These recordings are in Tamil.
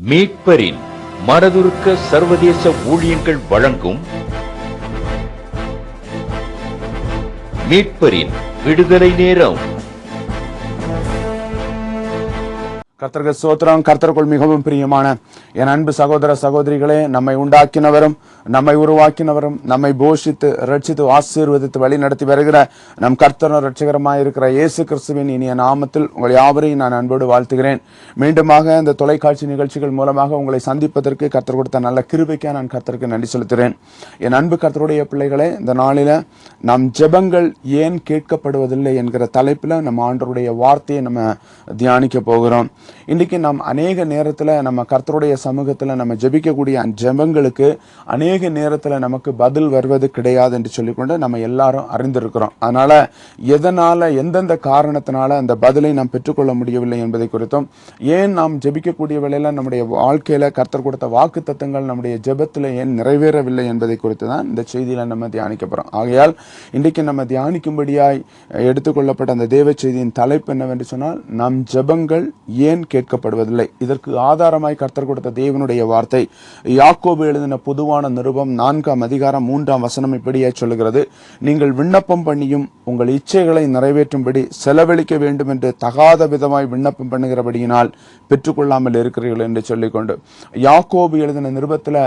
மீட்பரின் மனதுருக்க சர்வதேச ஊழியங்கள் வழங்கும் மீட்பரின் விடுதலை நேரம் கர்த்தர்கள் சோத்திரம் கர்த்தருக்குள் மிகவும் பிரியமான என் அன்பு சகோதர சகோதரிகளே நம்மை உண்டாக்கினவரும் நம்மை உருவாக்கினவரும் நம்மை போஷித்து ரட்சித்து ஆசீர்வதித்து வழி நடத்தி வருகிற நம் கர்த்தரும் ரட்சிகரமாக இருக்கிற இயேசு கிறிஸ்துவின் இனிய நாமத்தில் உங்கள் யாவரையும் நான் அன்போடு வாழ்த்துகிறேன். மீண்டுமாக இந்த தொலைக்காட்சி நிகழ்ச்சிகள் மூலமாக உங்களை சந்திப்பதற்கு கர்த்தர் கொடுத்த நல்ல கிருபைக்காக நான் கர்த்தருக்கு நன்றி செலுத்துகிறேன். என் அன்பு கர்த்தருடைய பிள்ளைகளே இந்த நாளில் நம் ஜெபங்கள் ஏன் கேட்கப்படுவதில்லை என்கிற தலைப்பில் நம்ம ஆண்டருடைய வார்த்தையை நம்ம தியானிக்க போகிறோம். இன்றைக்கி நாம் அநேக நேரத்தில் நம்ம கர்த்தருடைய சமூகத்தில் நம்ம ஜெபிக்கக்கூடிய அந்த ஜெபங்களுக்கு அநேக நேரத்தில் நமக்கு பதில் வருவது கிடையாது என்று சொல்லிக்கொண்டு நம்ம எல்லாரும் அறிந்திருக்கிறோம். அதனால் எதனால் எந்தெந்த காரணத்தினால அந்த பதிலை நாம் பெற்றுக்கொள்ள முடியவில்லை என்பதை குறித்தும் ஏன் நாம் ஜெபிக்கக்கூடிய வேளையில நம்முடைய வாழ்க்கையில் கர்த்தர் கொடுத்த வாக்கு தத்தங்கள் நம்முடைய ஜெபத்தில் ஏன் நிறைவேறவில்லை என்பதை குறித்து தான் இந்த செய்தியில் நம்ம தியானிக்க போகிறோம் ஆகையால் இன்றைக்கு நம்ம தியானிக்கும்படியாய் எடுத்துக்கொள்ளப்பட்ட அந்த தேவ செய்தியின் தலைப்பு என்னவென்று சொன்னால் நம் ஜெபங்கள் ஏன் ஏன் கேட்கப்படுவதில்லை? இதற்கு ஆதாரமாய் கர்த்தர் கொடுத்த தேவனுடைய வார்த்தை. யாக்கோபு எழுதின பொதுவான நிருபம் நான்காம் அதிகாரம் மூன்றாம் வசனம் இப்படியே சொல்லுகிறது. நீங்கள் விண்ணப்பம் பண்ணியும் உங்கள் இச்சைகளை நிறைவேற்றும்படி செலவழிக்க வேண்டும் என்று தகாத விதமாய் விண்ணப்பம் பண்ணுகிறபடியினால் பெற்றுக்கொள்ளாமல் இருக்கிறீர்கள் என்று சொல்லிக்கொண்டு. யாக்கோபு எழுதின நிருபத்தில்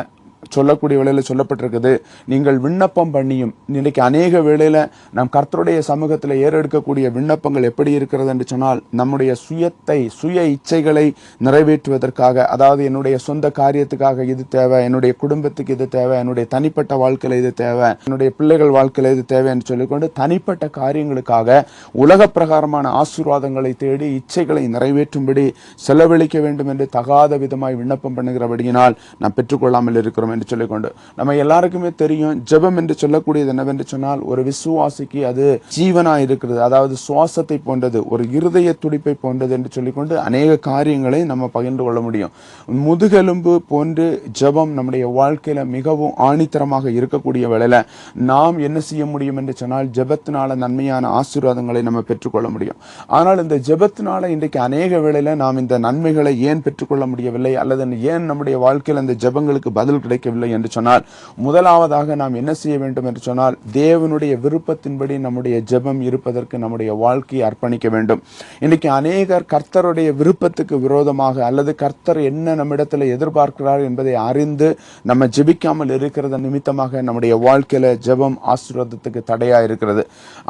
சொல்லக்கூடிய வேலையில் சொல்லப்பட்டிருக்குது நீங்கள் விண்ணப்பம் பண்ணியும் இன்றைக்கு அநேக வேளையில் நம் கர்த்தருடைய சமூகத்தில் ஏறெடுக்கக்கூடிய விண்ணப்பங்கள் எப்படி இருக்கிறது என்று சொன்னால் நம்முடைய சுயத்தை சுய இச்சைகளை நிறைவேற்றுவதற்காக அதாவது என்னுடைய சொந்த காரியத்துக்காக இது தேவை என்னுடைய குடும்பத்துக்கு இது தேவை என்னுடைய தனிப்பட்ட வாழ்க்கையில் இது தேவை என்னுடைய பிள்ளைகள் வாழ்க்கையில் இது தேவை என்று சொல்லிக்கொண்டு தனிப்பட்ட காரியங்களுக்காக உலக பிரகாரமான ஆசீர்வாதங்களை தேடி இச்சைகளை நிறைவேற்றும்படி செலவழிக்க வேண்டும் என்று தகாத விதமாய் விண்ணப்பம் பண்ணுகிறபடியினால் நாம் பெற்றுக்கொள்ளாமல் இருக்கிறோம் என்று சொல்லிக்கொண்டு நம்ம எல்லாருக்குமே தெரியும் ஜெபம் என்று சொல்லக்கூடியது என்னவென்று சொன்னால் ஒரு விசுவாசிக்கு அது ஜீவனா இருக்கிறது. அதாவது சுவாசத்தை போன்றது ஒரு இருதய துடிப்பை போன்றது என்று சொல்லிக்கொண்டு அநேக காரியங்களை நம்ம பகிர்ந்து கொள்ள முடியும். முதுகெலும்பு போன்று ஜெபம் நம்முடைய வாழ்க்கையில மிகவும் ஆணித்தரமாக இருக்கக்கூடிய வேளையில நாம் என்ன செய்ய முடியும் என்று சொன்னால் ஜெபத்தினால நன்மையான ஆசீர்வாதங்களை நம்ம பெற்றுக்கொள்ள முடியும். ஆனால் இந்த ஜெபத்தினால இன்றைக்கு அநேக வேளையில நாம் இந்த நன்மைகளை ஏன் பெற்றுக்கொள்ள முடியவில்லை? அல்லது ஏன் நம்முடைய வாழ்க்கையில் அந்த ஜெபங்களுக்கு பதில் கிடைக்கவில்லை என்று சொன்னால் முதலாவதாக நாம் என்ன செய்ய வேண்டும் என்று சொன்னால் தேவனுடைய விருப்பத்தின்படி நம்முடைய ஜெபம் இருப்பதற்கு நம்முடைய வாழ்க்கையை அர்ப்பணிக்க வேண்டும். இன்னைக்கு அநேகர் கர்த்தருடைய விருப்பத்துக்கு விரோதமாக அல்லது கர்த்தர் என்ன நம்மிடத்தில் எதிர்பார்க்கிறார் என்பதை அறிந்து நம்ம ஜெபிக்காமல் இருக்கிறத நிமித்தமாக நம்முடைய வாழ்க்கையில் ஜெபம் ஆசீர்வாதத்துக்கு தடையாக இருக்கிறது.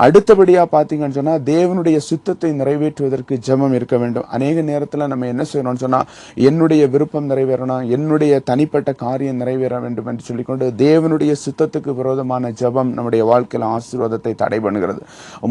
அடுத்தபடியாக பார்த்தீங்கன்னு சொன்னா தேவனுடைய சித்தத்தை நிறைவேற்றுவதற்கு ஜெபம் இருக்க வேண்டும். அநேக நேரத்தில் நம்ம என்ன செய்யணும்னு சொன்னால் என்னுடைய விருப்பம் நிறைவேறணும் என்னுடைய தனிப்பட்ட காரியம் நிறைவேற வேண்டும் என்று சொல்லிக்கொண்டு தேவனுடைய சித்தத்துக்கு விரோதமான ஜெபம் நம்முடைய வாழ்க்கையில் ஆசீர்வாதத்தை தடை பண்ணுகிறது.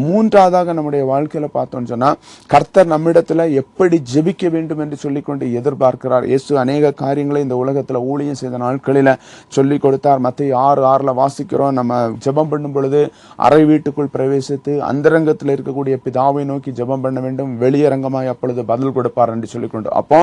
மூன்றாவதாக நம்முடைய வாழ்க்கையில் பார்த்தோம்னு சொன்னா கர்த்தர் நம்மிடத்துல எப்படி ஜெபிக்க வேண்டும் என்று சொல்லிக்கொண்டு எதிர்பார்க்கிறார். இயேசு அநேக காரியங்களை இந்த உலகத்தில் ஊழியம் செய்த நாட்களில் சொல்லி கொடுத்தார். மத்திய ஆறு ஆறுல வாசிக்கிறோம். நம்ம ஜெபம் பண்ணும் பொழுது அறை வீட்டுக்குள் பிரவேசித்து அந்தரங்கத்தில் இருக்கக்கூடிய பிதாவை நோக்கி ஜெபம் பண்ண வேண்டும். வெளியரங்கமாய் அப்பொழுது பதில் கொடுப்பார் என்று சொல்லிக்கொண்டு. அப்போ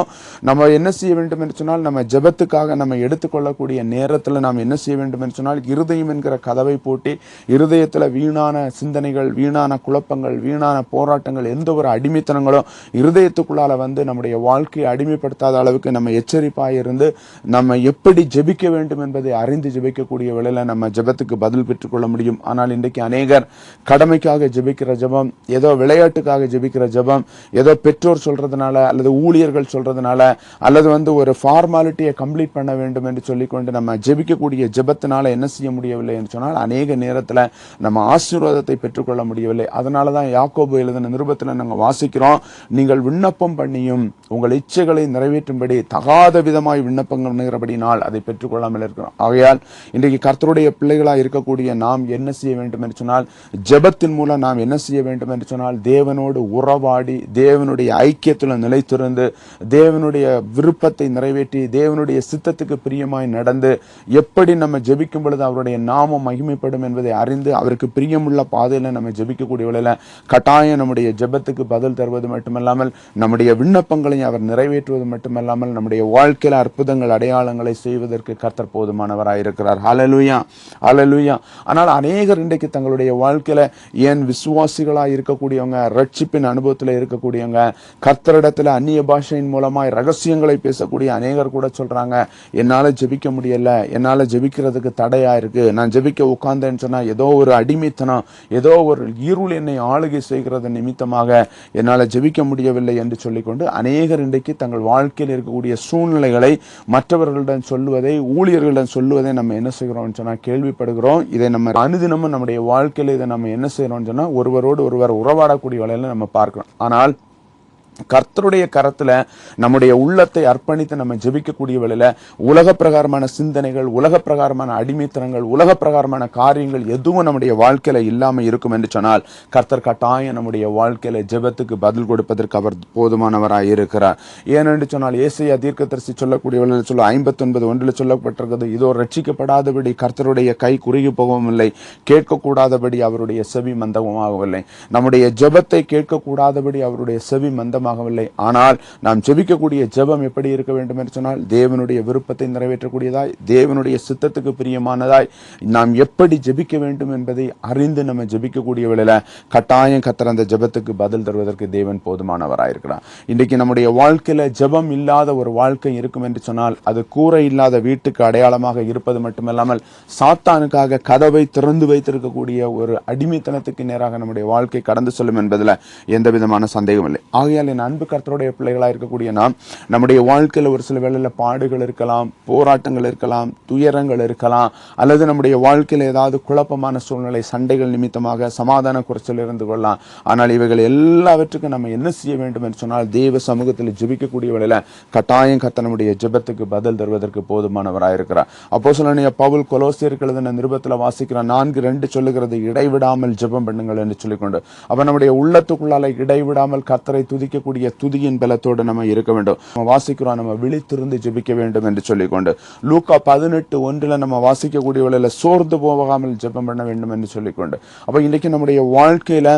நம்ம என்ன செய்ய வேண்டும் என்று சொன்னால் நம்ம ஜெபத்துக்காக நம்ம எடுத்துக்கொள்ளக்கூடிய நேரத்தில் நாம் என்ன செய்ய வேண்டும் என்று சொன்னால் இருதயம் என்கிற கதவை போட்டி இருதயத்தில் வீணான சிந்தனைகள் வீணான குழப்பங்கள் வீணான போராட்டங்கள் எந்த ஒரு அடிமைத்தனங்களும் இருதயத்துக்குள்ளால வந்து நம்முடைய வாழ்க்கையை அடிமைப்படுத்தாத அளவுக்கு நம்ம எச்சரிப்பாக இருந்து நம்ம எப்படி ஜெபிக்க வேண்டும் என்பதை அறிந்து ஜெபிக்கக்கூடிய விலையில் நம்ம ஜெபத்துக்கு பதில் பெற்றுக்கொள்ள முடியும். ஆனால் இன்றைக்கு அநேகர் கடமைக்காக ஜெபிக்கிற ஜெபம் ஏதோ விளையாட்டுக்காக ஜெபிக்கிற ஜெபம் ஏதோ பெற்றோர் சொல்றதுனால அல்லது ஊழியர்கள் சொல்றதுனால அல்லது வந்து ஒரு ஃபார்மாலிட்டியை கம்ப்ளீட் பண்ண வேண்டும் என்று சொல்லிக்கொண்டு நம்ம ஜெபிக்கக்கூடிய ஜெபத்தினால என்ன செய்ய முடியவில்லை என்று சொன்னால் அநேக நேரத்தில் நம்ம ஆசீர்வாதத்தை பெற்றுக்கொள்ள முடியவில்லை. அதனால தான் யாக்கோபு எழுதின நிருபத்தில் நாங்கள் வாசிக்கிறோம் நீங்கள் விண்ணப்பம் பண்ணியும் உங்கள் இச்சைகளை நிறைவேற்றும்படி தகாத விதமாய் விண்ணப்பம் பண்ணுகிறபடினால் அதை பெற்றுக்கொள்ளாமல் இருக்கிறோம். ஆகையால் இன்றைக்கு கர்த்தருடைய பிள்ளைகளாக இருக்கக்கூடிய நாம் என்ன செய்ய வேண்டும் என்று சொன்னால் ஜெபத்தின் மூலம் நாம் என்ன செய்ய வேண்டும் என்று சொன்னால் தேவனோடு உறவாடி தேவனுடைய ஐக்கியத்தில் நிலைத்திருந்து தேவனுடைய விருப்பத்தை நிறைவேற்றி தேவனுடைய சித்தத்துக்கு பிரியமாய் நடந்து நடந்து எப்படி நம்ம ஜெபிக்கும் பொழுது அவருடைய நாமம் மகிமைப்படும் என்பதை அறிந்து அவருக்கு பிரியமுள்ள பாதையில் நம்ம ஜெபிக்கக்கூடிய வேளையில கட்டாயம் நம்முடைய ஜெபத்துக்கு பதில் தருவது மட்டுமல்லாமல் நம்முடைய விண்ணப்பங்களையும் அவர் நிறைவேற்றுவது மட்டுமல்லாமல் நம்முடைய வாழ்க்கையில் அற்புதங்கள் அடையாளங்களை செய்வதற்கு கர்த்தர் போதுமானவராயிருக்கிறார் அலலுயா அலலுயா ஆனால் அநேகர் இன்றைக்கு தங்களுடைய வாழ்க்கையில் ஏன் விசுவாசிகளாக இருக்கக்கூடியவங்க ரட்சிப்பின் அனுபவத்தில் இருக்கக்கூடியவங்க கர்த்தரிடத்தில் அந்நிய பாஷையின் மூலமாக ரகசியங்களை பேசக்கூடிய அநேகர் கூட சொல்கிறாங்க என்னால் ஜெபிக்க முடியலை. என்னால் ஜெபிக்கிறதுக்கு தடையாக இருக்குது நான் ஜெபிக்க உட்கார்ந்தேன்னு சொன்னால் ஏதோ ஒரு அடிமைத்தனம் ஏதோ ஒரு இருள் என்னை ஆளுகை செய்கிறது நிமித்தமாக என்னால் ஜெபிக்க முடியவில்லை என்று சொல்லிக்கொண்டு அநேகர் இன்றைக்கு தங்கள் வாழ்க்கையில் இருக்கக்கூடிய சூழ்நிலைகளை மற்றவர்களிடம் சொல்லுவதை ஊழியர்களிடம் சொல்லுவதை நம்ம என்ன செய்கிறோம்னு சொன்னால் கேள்விப்படுகிறோம். இதை நம்ம அனுதினமும் நம்முடைய வாழ்க்கையில் இதை நம்ம என்ன செய்கிறோம்னு சொன்னால் ஒருவரோடு ஒருவர் உறவாடக்கூடிய வகையில் நம்ம பார்க்கிறோம். ஆனால் கர்த்தருடைய கரத்தில் நம்முடைய உள்ளத்தை அர்ப்பணித்து நம்ம ஜெபிக்கக்கூடிய வேளையில உலக பிரகாரமான சிந்தனைகள் உலக பிரகாரமான அடிமைத்தனங்கள் உலக பிரகாரமான காரியங்கள் எதுவும் நம்முடைய வாழ்க்கையில் இல்லாமல் இருக்கும் என்று சொன்னால் கர்த்தர் கட்டாயம் நம்முடைய வாழ்க்கையில் ஜெபத்துக்கு பதில் கொடுப்பதற்கு அவர் போதுமானவராக இருக்கிறார். ஏனென்று சொன்னால் ஏசையா தீர்க்கதரிசி சொல்லக்கூடிய வேளையில சொல்ல ஐம்பத்தொன்பது ஒன்றில் சொல்லப்பட்டிருக்கிறது இதோ ரட்சிக்கப்படாதபடி கர்த்தருடைய கை குறுகி போகவும் இல்லை கேட்கக்கூடாதபடி அவருடைய செவி மந்தமாகவில்லை நம்முடைய ஜெபத்தை கேட்கக்கூடாதபடி அவருடைய செவி மந்தமாக சாத்தியமாகவில்லை ஆனால் நாம் ஜெபிக்கக்கூடிய ஜெபம் எப்படி இருக்க வேண்டும் என்று சொன்னால் தேவனுடைய விருப்பத்தை நிறைவேற்றக்கூடியதாய் தேவனுடைய சித்தத்துக்கு பிரியமானதாய் நாம் எப்படி ஜெபிக்க வேண்டும் என்பதை அறிந்து நம்ம ஜெபிக்கக்கூடிய வேளையில் கட்டாயம் கத்தர் அந்த ஜெபத்துக்கு பதில் தருவதற்கு தேவன் போதுமானவராயிருக்கிறார் இன்றைக்கு நம்முடைய வாழ்க்கையில் ஜெபம் இல்லாத ஒரு வாழ்க்கை இருக்கும் என்று சொன்னால் அது கூரை இல்லாத வீட்டுக்கு அடையாளமாக இருப்பது மட்டுமல்லாமல் சாத்தானுக்காக கதவை திறந்து வைத்திருக்கக்கூடிய ஒரு அடிமைத்தனத்துக்கு நேராக நம்முடைய வாழ்க்கை கடந்து செல்லும் என்பதில் எந்த விதமான சந்தேகம் இல்லை. ஆகையால் என் அன்பு கர்த்தருடைய பிள்ளைகளாக இருக்கக்கூடிய நாம் நம்முடைய வாழ்க்கையில் ஒரு சில வேளையில் பாடுகள் இருக்கலாம் போராட்டங்கள் இருக்கலாம் துயரங்கள் இருக்கலாம் அல்லது நம்முடைய வாழ்க்கையில் ஏதாவது குழப்பமான சூழ்நிலை சண்டைகள் நிமித்தமாக சமாதான குறைச்சல் இருந்து கொள்ளலாம். ஆனால் இவைகள் எல்லாவற்றுக்கும் நம்ம என்ன செய்ய வேண்டும் என்று சொன்னால் தெய்வ சமூகத்தில் ஜெபிக்கக்கூடிய வேளையில் கட்டாயம் கத்த நம்முடைய ஜெபத்துக்கு பதில் தருவதற்கு போதுமானவராக இருக்கிறார். அப்போ சொல்ல பவுல் கொலோசியர்கள் நிருபத்தில் வாசிக்கிற நான்கு ரெண்டு சொல்லுகிறது இடைவிடாமல் ஜெபம் பண்ணுங்கள் என்று சொல்லிக்கொண்டு அப்ப நம்முடைய உள்ளத்துக்குள்ளால இடைவிடாமல் கத்தரை துதிக்க துதிக்கக்கூடிய துதியின் பலத்தோடு நம்ம இருக்க வேண்டும். நம்ம வாசிக்கிறோம் நம்ம விழித்திருந்து ஜெபிக்க வேண்டும் என்று சொல்லிக்கொண்டு. லூக்கா பதினெட்டு ஒன்றுல நம்ம வாசிக்கக்கூடிய வேளையில சோர்ந்து போகாமல் ஜெபம் பண்ண வேண்டும் என்று சொல்லிக்கொண்டு. அப்போ இன்னைக்கு நம்முடைய வாழ்க்கையில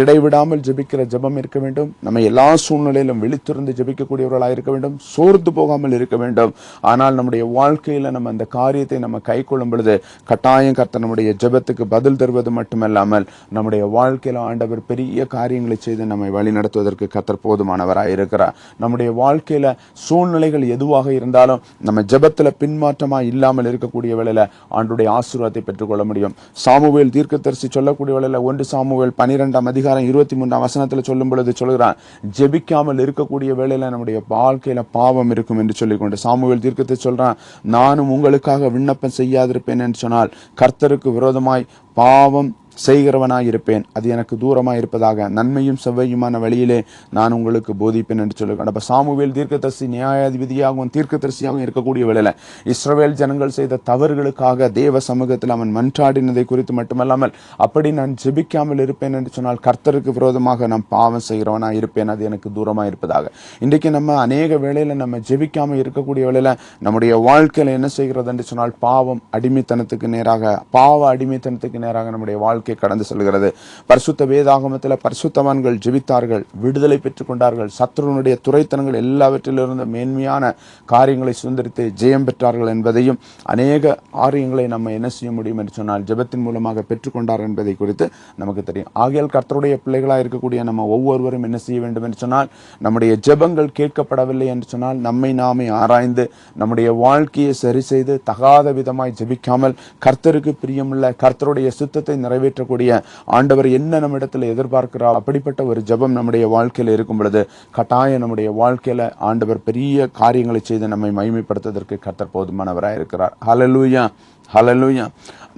இடைவிடாமல் ஜெபிக்கிற ஜெபம் இருக்க வேண்டும். நம்ம எல்லா சூழ்நிலையிலும் விழித்திருந்து ஜெபிக்கக்கூடியவர்களாக இருக்க வேண்டும். சோர்ந்து போகாமல் இருக்க வேண்டும். ஆனால் நம்முடைய வாழ்க்கையில நம்ம அந்த காரியத்தை நம்ம கை கொள்ளும் பொழுது கட்டாயம் கர்த்த நம்முடைய ஜெபத்துக்கு பதில் தருவது மட்டுமல்லாமல் நம்முடைய வாழ்க்கையில ஆண்டவர் பெரிய காரியங்களை செய்து நம்மை வழி நடத்துவதற்கு கத்தர் போதுமானவராக இருக்கிறார். நம்முடைய வாழ்க்கையில சூழ்நிலைகள் எதுவாக இருந்தாலும் நம்ம ஜெபத்துல பின்மாற்றமா இல்லாமல் இருக்கக்கூடிய வேளையில ஆண்டுடைய ஆசீர்வாதத்தை பெற்றுக்கொள்ள முடியும். சாமுவேல் தீர்க்கதரிசி சொல்லக்கூடிய வேளையில ஒன்று சாமுவேல் பனிரெண்டாம் அதிகாரம் இருபத்தி மூன்றாம் வசனத்துல சொல்லும் பொழுது சொல்கிறான் ஜெபிக்காமல் இருக்கக்கூடிய வேளையில நம்முடைய வாழ்க்கையில பாவம் இருக்கும் என்று சொல்லிக்கொண்டு சாமுவேல் தீர்க்கத்தை சொல்றான் நானும் உங்களுக்காக விண்ணப்பம் செய்யாதிருப்பேன் என்று சொன்னால் கர்த்தருக்கு விரோதமாய் பாவம் செய்கிறவனாயிருப்பேன். அது எனக்கு தூரமாக இருப்பதாக நன்மையும் செவ்வையுமான வழியிலே நான் உங்களுக்கு போதிப்பேன் என்று சொல்லுகிறேன் அப்போ சாமுவேல் தீர்க்கதரிசி நியாயாதிபதியாகவும் தீர்க்கதரிசியாகவும் இருக்கக்கூடிய வேளையில இஸ்ரவேல் ஜனங்கள் செய்த தவறுகளுக்காக தேவ சமூகத்தில் அவன் மன்றாடினதை குறித்து மட்டுமல்லாமல் அப்படி நான் ஜெபிக்காமல் இருப்பேன் என்று சொன்னால் கர்த்தருக்கு விரோதமாக நான் பாவம் செய்கிறவனாக இருப்பேன் அது எனக்கு தூரமாக இருப்பதாக இன்றைக்கு நம்ம அநேக வேளையில் நம்ம ஜெபிக்காமல் இருக்கக்கூடிய வேளையில நம்முடைய வாழ்க்கையில் என்ன செய்கிறது என்று சொன்னால் பாவம் அடிமைத்தனத்துக்கு நேராக பாவ அடிமைத்தனத்துக்கு நேராக நம்முடைய வாழ்க்கை கடந்து செல்கிறது. பரிசுத்த வேதாகமத்தில் பரிசுத்தவான்கள் ஜெபித்தார்கள் விடுதலை பெற்றுக் கொண்டார்கள் சத்ருனுடைய துறைத்தனங்கள் எல்லாவற்றிலிருந்து மேன்மையான காரியங்களை சுதந்திரித்து ஜெயம் பெற்றார்கள் என்பதையும் அநேக ஆரியங்களை நம்ம என்ன செய்ய முடியும் என்று சொன்னால் ஜெபத்தின் மூலமாக பெற்றுக்கொண்டார் என்பதை குறித்து நமக்கு தெரியும். ஆகியால் கர்த்தருடைய பிள்ளைகளாக இருக்கக்கூடிய நம்ம ஒவ்வொருவரும் என்ன செய்ய வேண்டும் என்று சொன்னால் நம்முடைய ஜெபங்கள் கேட்கப்படவில்லை என்று சொன்னால் நம்மை நாமே ஆராய்ந்து நம்முடைய வாழ்க்கையை சரி செய்து தகாத விதமாய் ஜெபிக்காமல் கர்த்தருக்கு பிரியமுள்ள கர்த்தருடைய சுத்தத்தை நிறைவேற்ற நிறைவேற்றக்கூடிய ஆண்டவர் என்ன நம்ம இடத்துல எதிர்பார்க்கிறார் அப்படிப்பட்ட ஒரு ஜெபம் நம்முடைய வாழ்க்கையில இருக்கும் பொழுது கட்டாயம் நம்முடைய வாழ்க்கையில ஆண்டவர் பெரிய காரியங்களை செய்து நம்மை மகிமைப்படுத்துவதற்கு கத்தர் போதுமானவராக இருக்கிறார் ஹலலூயா ஹலலூயா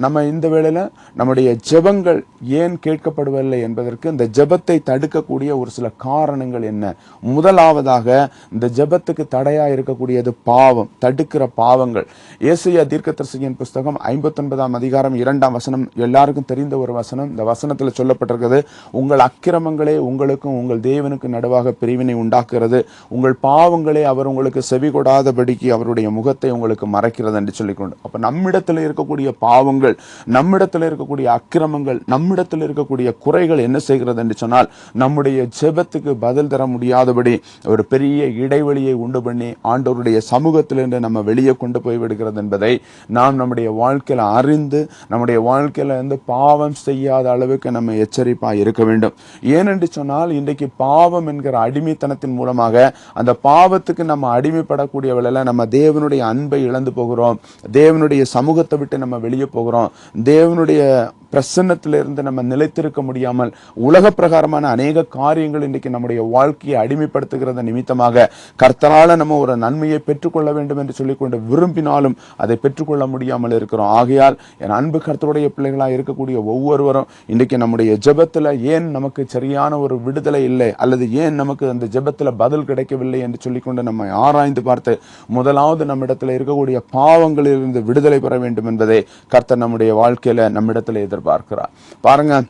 நம்ம இந்த வேளையில் நம்முடைய ஜெபங்கள் ஏன் கேட்கப்படுவதில்லை என்பதற்கு இந்த ஜெபத்தை தடுக்கக்கூடிய ஒரு சில காரணங்கள் என்ன? முதலாவதாக இந்த ஜெபத்துக்கு தடையாக இருக்கக்கூடியது பாவம் தடுக்கிற பாவங்கள். ஏசையா தீர்க்கதரிசியின் புஸ்தகம் ஐம்பத்தொன்பதாம் அதிகாரம் இரண்டாம் வசனம் எல்லாருக்கும் தெரிந்த ஒரு வசனம். இந்த வசனத்தில் சொல்லப்பட்டிருக்கிறது உங்கள் அக்கிரமங்களே உங்களுக்கும் உங்கள் தேவனுக்கு நடுவாக பிரிவினை உண்டாக்குறது உங்கள் பாவங்களே அவர் உங்களுக்கு செவி கொடாதபடிக்கு அவருடைய முகத்தை உங்களுக்கு மறைக்கிறது என்று சொல்லிக்கொண்டு. அப்போ நம்மிடத்தில் இருக்கக்கூடிய பாவங்கள் நம்மிடத்தில் இருக்கக்கூடிய அக்கிரமங்கள் நம்மிடத்தில் இருக்கக்கூடிய குறைகள் என்ன செய்கிறது என்று சொன்னால் நம்முடைய ஜெபத்துக்கு பதில் தர முடியாதபடி ஒரு பெரிய இடைவெளியை உண்டு பண்ணி ஆண்டவருடைய சமூகத்திலிருந்து நம்ம வெளியே கொண்டு போய் விடுகிறது என்பதை நாம் நம்முடைய வாழ்க்கையில் அறிந்து நம்முடைய வாழ்க்கையில இருந்து பாவம் செய்யாத அளவுக்கு நம்ம எச்சரிப்பாக இருக்க வேண்டும். ஏனென்று சொன்னால் இன்றைக்கு பாவம் என்கிற அடிமைத்தனத்தின் மூலமாக அந்த பாவத்துக்கு நம்ம அடிமைப்படக்கூடிய நம்ம தேவனுடைய அன்பை இழந்து போகிறோம். தேவனுடைய சமூகத்தை விட்டு நம்ம வெளியே போகிறோம். தேவனுடைய பிரசன்னத்திலிருந்து நம்ம நிலைத்திருக்க முடியாமல் உலக பிரகாரமான அநேக காரியங்கள் இன்றைக்கு நம்முடைய வாழ்க்கையை அடிமைப்படுத்துகிறத நிமித்தமாக கர்த்தரால் நம்ம ஒரு நன்மையை பெற்றுக்கொள்ள வேண்டும் என்று சொல்லிக்கொண்டு விரும்பினாலும் அதை பெற்றுக்கொள்ள முடியாமல் இருக்கிறோம். ஆகையால் என் அன்பு கர்த்தருடைய பிள்ளைகளாக இருக்கக்கூடிய ஒவ்வொருவரும் இன்றைக்கு நம்முடைய ஜபத்தில் ஏன் நமக்கு சரியான ஒரு விடுதலை இல்லை? அல்லது ஏன் நமக்கு அந்த ஜபத்தில் பதில் கிடைக்கவில்லை என்று சொல்லிக்கொண்டு நம்ம ஆராய்ந்து பார்த்து முதலாவது நம்மிடத்தில் இருக்கக்கூடிய பாவங்களிலிருந்து விடுதலை பெற வேண்டும் என்பதை கர்த்தர் நம்முடைய வாழ்க்கையில் நம்மிடத்தில் எதிர் எதிர்பார்க்கிறார் பாருங்கள்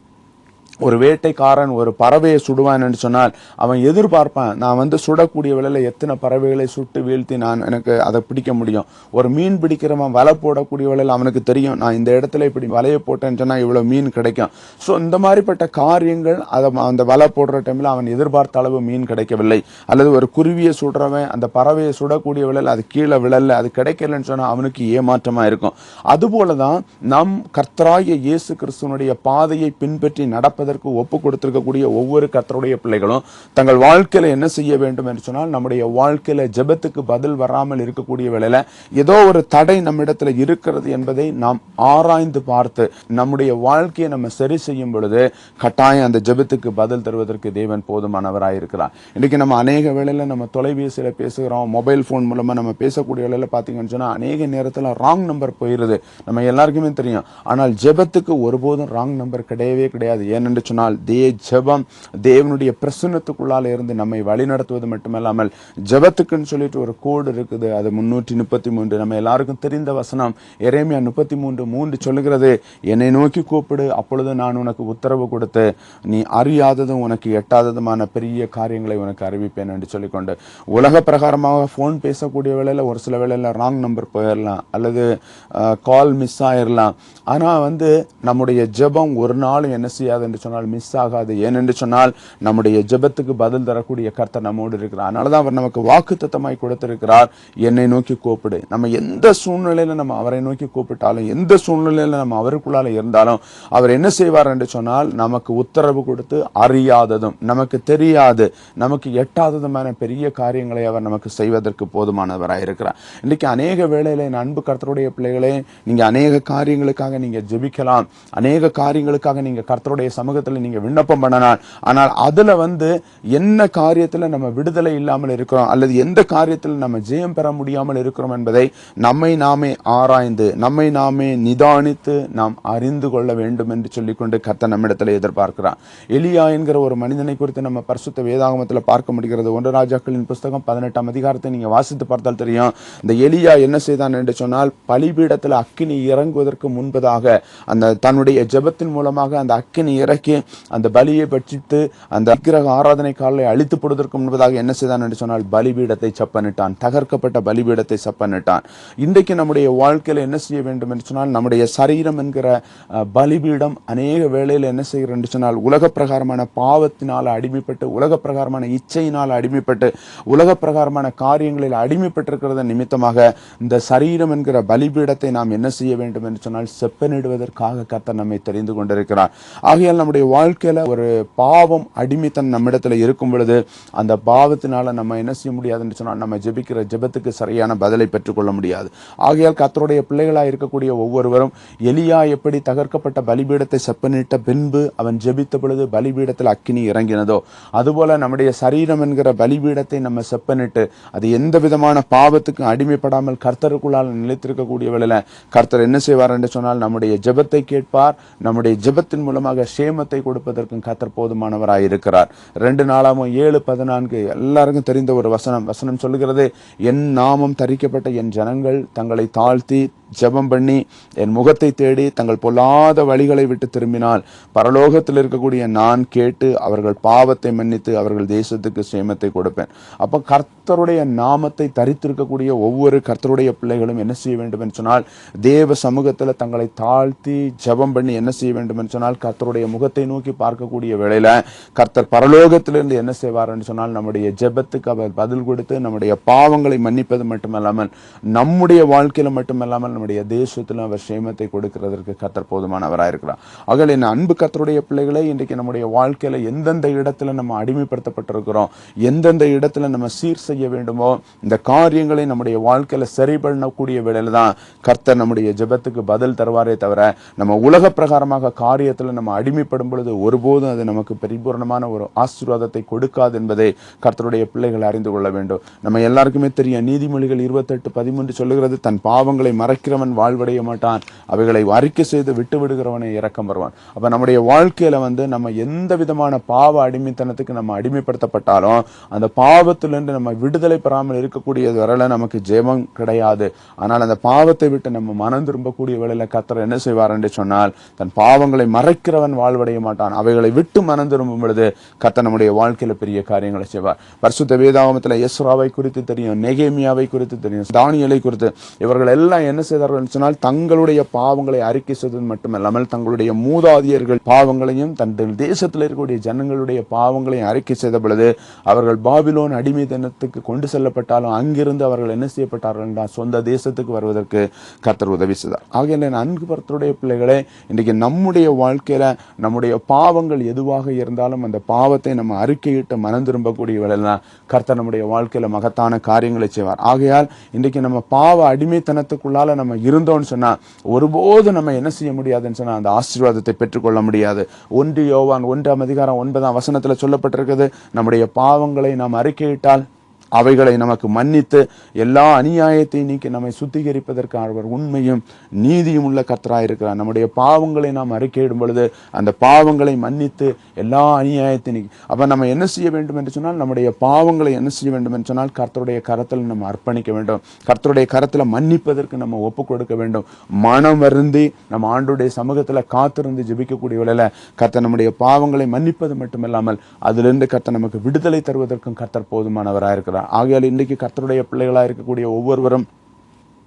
ஒரு வேட்டைக்காரன் ஒரு பறவையை சுடுவான் என்று சொன்னால் அவன் எதிர்பார்ப்பான் நான் வந்து சுடக்கூடிய வேளையில எத்தனை பறவைகளை சுட்டு வீழ்த்தி நான் எனக்கு அதை பிடிக்க முடியும்? ஒரு மீன் பிடிக்கிறவன் வலை போடக்கூடிய வேளையில அவனுக்கு தெரியும் நான் இந்த இடத்துல இப்படி வலையை போட்டேன்னு சொன்னால் இவ்வளோ மீன் கிடைக்கும். ஸோ இந்த மாதிரிப்பட்ட காரியங்கள் அதை அந்த வலை போடுற டைமில் அவன் எதிர்பார்த்த அளவு மீன் கிடைக்கவில்லை. அல்லது ஒரு குருவியை சுடுறவன் அந்த பறவையை சுடக்கூடிய வேளையில அது கீழே விழல அது கிடைக்கலன்னு சொன்னால் அவனுக்கு ஏமாற்றமாக இருக்கும். அதுபோல தான் நம் கர்த்தராய இயேசு கிறிஸ்துவனுடைய பாதையை பின்பற்றி நடப்பது நடப்பதற்கு ஒப்பு கொடுத்திருக்கக்கூடிய ஒவ்வொரு கத்தருடைய பிள்ளைகளும் தங்கள் வாழ்க்கையில என்ன செய்ய வேண்டும் என்று சொன்னால் நம்முடைய வாழ்க்கையில ஜெபத்துக்கு பதில் வராமல் இருக்கக்கூடிய வேளையில் ஏதோ ஒரு தடை நம்மிடத்தில் இருக்கிறது என்பதை நாம் ஆராய்ந்து பார்த்து நம்முடைய வாழ்க்கையை நம்ம சரி செய்யும் பொழுது கட்டாயம் அந்த ஜெபத்துக்கு பதில் தருவதற்கு தேவன் போதுமானவராக இருக்கிறார். இன்னைக்கு நம்ம அநேக வேளையில் நம்ம தொலைபேசியில பேசுகிறோம் மொபைல் ஃபோன் மூலமா நம்ம பேசக்கூடிய வேளையில பார்த்தீங்கன்னு சொன்னால் அநேக நேரத்தில் ராங் நம்பர் போயிருது. நம்ம எல்லாருக்குமே தெரியும். ஆனால் ஜெபத்துக்கு ஒருபோதும் ராங் நம்பர் கிடையவே கிடையாது. ஏனென்று சொன்னால் தே ஜெபம் தேவனுடைய பிரசன்னத்துக்குள்ளால இருந்து நம்மை வழிநடத்துவது மட்டுமல்லாமல் ஜெபத்துக்குன்னு சொல்லிட்டு ஒரு கோடு இருக்குது. அது முன்னூற்றி முப்பத்தி மூன்று. நம்ம எல்லாருக்கும் தெரிந்த வசனம். எரேமியா முப்பத்தி மூன்று மூன்று சொல்லுகிறது என்னை நோக்கி கூப்பிடு அப்பொழுது நான் உனக்கு உத்தரவு கொடுத்து நீ அறியாததும் உனக்கு எட்டாததுமான பெரிய காரியங்களை உனக்கு அறிவிப்பேன் என்று சொல்லிக்கொண்டு உலக பிரகாரமாக ஃபோன் பேசக்கூடிய வேலையில் ஒரு சில வேலையில் ராங் நம்பர் போயிடலாம் அல்லது கால் மிஸ் ஆயிரலாம். ஆனால் வந்து நம்முடைய ஜெபம் ஒரு நாளும் என்ன செய்யாது என்று சொன்னால் மிஸ் ஆகாது ஏனென்று சொன்னால் நம்முடைய ஜெபத்துக்கு பதில் தரக்கூடிய கர்த்தர் நம்மோடு இருக்கிறார். அதனாலதான் அவர் நமக்கு வாக்கு தத்தமாய் கொடுத்திருக்கிறார். என்னை நோக்கி கூப்பிடு. நம்ம எந்த சூழ்நிலையில நம்ம அவரை நோக்கி கூப்பிட்டாலும் எந்த சூழ்நிலையில நம்ம அவருக்குள்ளால இருந்தாலும் அவர் என்ன செய்வார் என்று சொன்னால் நமக்கு உத்தரவு கொடுத்து அறியாததும் நமக்கு தெரியாது நமக்கு எட்டாததுமான பெரிய காரியங்களை அவர் நமக்கு செய்வதற்கு போதுமானவராக இருக்கிறார். இன்னைக்கு அநேக வேளையில என் அன்பு கர்த்தருடைய பிள்ளைகளே நீங்க அநேக காரியங்களுக்காக நீங்க ஜெபிக்கலாம். அநேக காரியங்களுக்காக நீங்க கர்த்தருடைய சமூகத்தில் நீங்கள் விண்ணப்பம் பண்ணலாம் ஆனால் அதில் வந்து என்ன காரியத்தில் நம்ம விடுதலை இல்லாமல் இருக்கிறோம் அல்லது எந்த காரியத்தில் நம்ம ஜெயம் பெற முடியாமல் இருக்கிறோம் என்பதை நம்மை நாமே ஆராய்ந்து நம்மை நாமே நிதானித்து நாம் அறிந்து கொள்ள வேண்டும் என்று சொல்லிக்கொண்டு கத்த நம்மிடத்தில் எதிர்பார்க்கிறான் எலியா என்கிற ஒரு மனிதனை குறித்து நம்ம பரிசுத்த வேதாகமத்தில் பார்க்க முடிகிறது. ஒன்று ராஜாக்களின் புஸ்தகம் பதினெட்டாம் அதிகாரத்தை நீங்க வாசித்து பார்த்தால் தெரியும். இந்த எலியா என்ன செய்தான் என்று சொன்னால் பலிபீடத்தில் அக்கினி இறங்குவதற்கு முன்பதாக அந்த தன்னுடைய ஜெபத்தின் மூலமாக அந்த அக்கினி இறங்கி இறக்கி அந்த பலியை பட்சித்து அந்த விக்கிரக ஆராதனை காலை அழித்து போடுவதற்கு முன்பதாக என்ன செய்தான் என்று சொன்னால் பலிபீடத்தை சப்பனிட்டான் தகர்க்கப்பட்ட பலிபீடத்தை சப்பனிட்டான். இன்றைக்கு நம்முடைய வாழ்க்கையில் என்ன செய்ய வேண்டும் என்று சொன்னால் நம்முடைய சரீரம் என்கிற பலிபீடம் அநேக வேளையில் என்ன செய்கிறோம் என்று சொன்னால் உலக பிரகாரமான பாவத்தினால் அடிமைப்பட்டு உலக பிரகாரமான இச்சையினால் அடிமைப்பட்டு உலக பிரகாரமான காரியங்களில் அடிமைப்பட்டிருக்கிறது நிமித்தமாக இந்த சரீரம் என்கிற பலிபீடத்தை நாம் என்ன செய்ய வேண்டும் என்று சொன்னால் செப்பனிடுவதற்காக கர்த்தர் நம்மை தெரிந்து கொண்டிருக்கிறார். ஆகையால் நம்முடைய வாழ்க்கையில் ஒரு பாவம் அடிமைத்தன் நம்மிடத்தில் இருக்கும் பொழுது அந்த பாவத்தினால நம்ம என்ன செய்ய முடியாதுன்னு சொன்னால் நம்ம ஜெபிக்கிற ஜெபத்துக்கு சரியான பதிலை பெற்றுக்கொள்ள முடியாது. ஆகையால் கர்த்தருடைய பிள்ளைகளாக இருக்கக்கூடிய ஒவ்வொருவரும் எலியா எப்படி தகர்க்கப்பட்ட பலிபீடத்தை செப்பனிட்ட பின்பு அவன் ஜெபித்த பொழுது பலிபீடத்தில் அக்கினி இறங்கினதோ அதுபோல நம்முடைய சரீரம் என்கிற பலிபீடத்தை நம்ம செப்பனிட்டு அது எந்த விதமான பாவத்துக்கும் அடிமைப்படாமல் கர்த்தருக்குள்ளால் நிலைத்திருக்கக்கூடிய வேளையில கர்த்தர் என்ன செய்வார் என்று சொன்னால் நம்முடைய ஜெபத்தை கேட்பார். நம்முடைய ஜெபத்தின் மூலமாக சேமத்தை கொடுப்பதற்கும் கத்தர் போதுமானவராக இருக்கிறார். ரெண்டு நாளாமும் ஏழு பதினான்கு எல்லாருக்கும் தெரிந்த ஒரு வசனம். வசனம் சொல்லுகிறது என் நாமம் தரிக்கப்பட்ட என் ஜனங்கள் தங்களை தாழ்த்தி ஜெபம் பண்ணி என் முகத்தை தேடி தங்கள் பொல்லாத வழிகளை விட்டு திரும்பினால் பரலோகத்தில் இருக்கக்கூடிய நான் கேட்டு அவர்கள் பாவத்தை மன்னித்து அவர்கள் தேசத்துக்கு சேமத்தை கொடுப்பேன். அப்போ கர்த்தருடைய நாமத்தை தரித்திருக்கக்கூடிய ஒவ்வொரு கர்த்தருடைய பிள்ளைகளும் என்ன செய்ய வேண்டும் என்று சொன்னால் தேவ சமூகத்தில் தங்களை தாழ்த்தி ஜெபம் பண்ணி என்ன செய்ய வேண்டும் என்று சொன்னால் கர்த்தருடைய முகத்தை நோக்கி பார்க்கக்கூடிய வேளையில் கர்த்தர் பரலோகத்திலிருந்து என்ன செய்வார் என்று சொன்னால் நம்முடைய ஜெபத்துக்கு அவர் பதில் கொடுத்து நம்முடைய பாவங்களை மன்னிப்பது மட்டுமல்லாமல் நம்முடைய வாழ்க்கையில் மட்டுமல்லாமல் நம்முடைய தேசத்தில் அவர் சேமத்தை கொடுக்கிறதற்கு கர்த்தர் போதுமானவராக இருக்கிறார். ஆகவே என் அன்பு கத்தருடைய பிள்ளைகளை இன்றைக்கு நம்முடைய வாழ்க்கையில எந்தெந்த இடத்துல நம்ம அடிமைப்படுத்தப்பட்டிருக்கிறோம் எந்தெந்த இடத்துல நம்ம சீர் செய்ய வேண்டுமோ இந்த காரியங்களை நம்முடைய வாழ்க்கையில சரி பண்ணக்கூடிய வேலையில் தான் கர்த்தர் நம்முடைய ஜெபத்துக்கு பதில் தருவாரே தவிர நம்ம உலக பிரகாரமாக காரியத்தில் நம்ம அடிமைப்படும் பொழுது ஒருபோதும் அது நமக்கு பரிபூர்ணமான ஒரு ஆசீர்வாதத்தை கொடுக்காது என்பதை கர்த்தருடைய பிள்ளைகள் அறிந்து கொள்ள வேண்டும். நம்ம எல்லாருக்குமே தெரியும் நீதிமொழிகள் இருபத்தெட்டு பதிமூன்று சொல்லுகிறது தன் பாவங்களை மறைக்க மறைக்கிறவன் வாழ்வடைய மாட்டான். அவைகளை அறிக்கை செய்து விட்டு விடுகிறவனை இறக்கம் வருவான். அப்போ நம்முடைய வாழ்க்கையில வந்து நம்ம எந்த விதமான பாவ அடிமைத்தனத்துக்கு நம்ம அடிமைப்படுத்தப்பட்டாலும் அந்த பாவத்திலிருந்து நம்ம விடுதலை பெறாமல் இருக்கக்கூடியது வரல நமக்கு ஜெபம் கிடையாது. ஆனால் அந்த பாவத்தை விட்டு நம்ம மனம் திரும்பக்கூடிய வேளையில கத்தர் என்ன செய்வார் என்று சொன்னால் தன் பாவங்களை மறைக்கிறவன் வாழ்வடைய மாட்டான். அவைகளை விட்டு மனம் திரும்பும் பொழுது கத்தர் நம்முடைய வாழ்க்கையில் பெரிய காரியங்களை செய்வார். பரிசுத்த வேதாகமத்துல எஸ்ராவை குறித்து தெரியும் நெகேமியாவை குறித்து தெரியும் தானியலை குறித்து. இவர்கள் எல்லாம் என்ன செய்தார்கள் சொன்னால் தங்களுடைய பாவங்களை அறிக்கை செய்தது மட்டுமல்லாமல் தங்களுடைய மூதாதியர்கள் பாவங்களையும் தங்கள் தேசத்தில் இருக்கக்கூடிய ஜனங்களுடைய பாவங்களையும் அறிக்கை செய்த பொழுது அவர்கள் பாபிலோன் அடிமை தினத்துக்கு கொண்டு செல்லப்பட்டாலும் அங்கிருந்து அவர்கள் என்ன செய்யப்பட்டார்கள் என்றால் சொந்த தேசத்துக்கு வருவதற்கு கர்த்தர் உதவி செய்தார். ஆகையில நன்கு அன்பு பிள்ளைகளே இன்றைக்கு நம்முடைய வாழ்க்கையில் நம்முடைய பாவங்கள் எதுவாக இருந்தாலும் அந்த பாவத்தை நம்ம அறிக்கையிட்டு மனம் திரும்பக்கூடிய வேலையெல்லாம் கர்த்தர் நம்முடைய வாழ்க்கையில் மகத்தான காரியங்களை செய்வார். ஆகையால் இன்றைக்கு நம்ம பாவ அடிமைத்தனத்துக்குள்ளால நம்ம இருந்தோம்னு சொன்னால் ஒருபோதும் நம்ம என்ன செய்ய முடியாதுன்னு சொன்னால் அந்த ஆசீர்வாதத்தை பெற்றுக்கொள்ள முடியாது. ஒன்று யோவான் ஒன்றாம் அதிகாரம் ஒன்பதாம் வசனத்தில் சொல்லப்பட்டிருக்கிறது நம்முடைய பாவங்களை நாம் அறிக்கையிட்டால் அவைகளை நமக்கு மன்னித்து எல்லா அநியாயத்தையும் நீக்கி நம்மை சுத்திகரிப்பதற்கு அவர் உண்மையும் நீதியும் உள்ள கர்த்தராக இருக்கிறார். நம்முடைய பாவங்களை நாம் அறிக்கையிடும் பொழுது அந்த பாவங்களை மன்னித்து எல்லா அநியாயத்தையும் நீக்கி அப்போ நம்ம என்ன செய்ய வேண்டும் என்று சொன்னால் நம்முடைய பாவங்களை என்ன செய்ய வேண்டும் என்று சொன்னால் கர்த்தருடைய கரத்தில் நம்ம அர்ப்பணிக்க வேண்டும். கர்த்தருடைய கரத்தில் மன்னிப்பதற்கு நம்ம ஒப்பு கொடுக்க வேண்டும். மனம் வருந்தி நம்ம ஆண்டுடைய சமூகத்தில் காத்திருந்து ஜெபிக்கக்கூடிய வேளையில கர்த்தர் நம்முடைய பாவங்களை மன்னிப்பது மட்டுமில்லாமல் அதிலிருந்து கர்த்தர் நமக்கு விடுதலை தருவதற்கும் கர்த்தர் போதுமானவராக இருக்கிறார் ஆகையால் இன்றைக்கு கர்த்தருடைய பிள்ளைகளாக இருக்கக்கூடிய ஒவ்வொருவரும்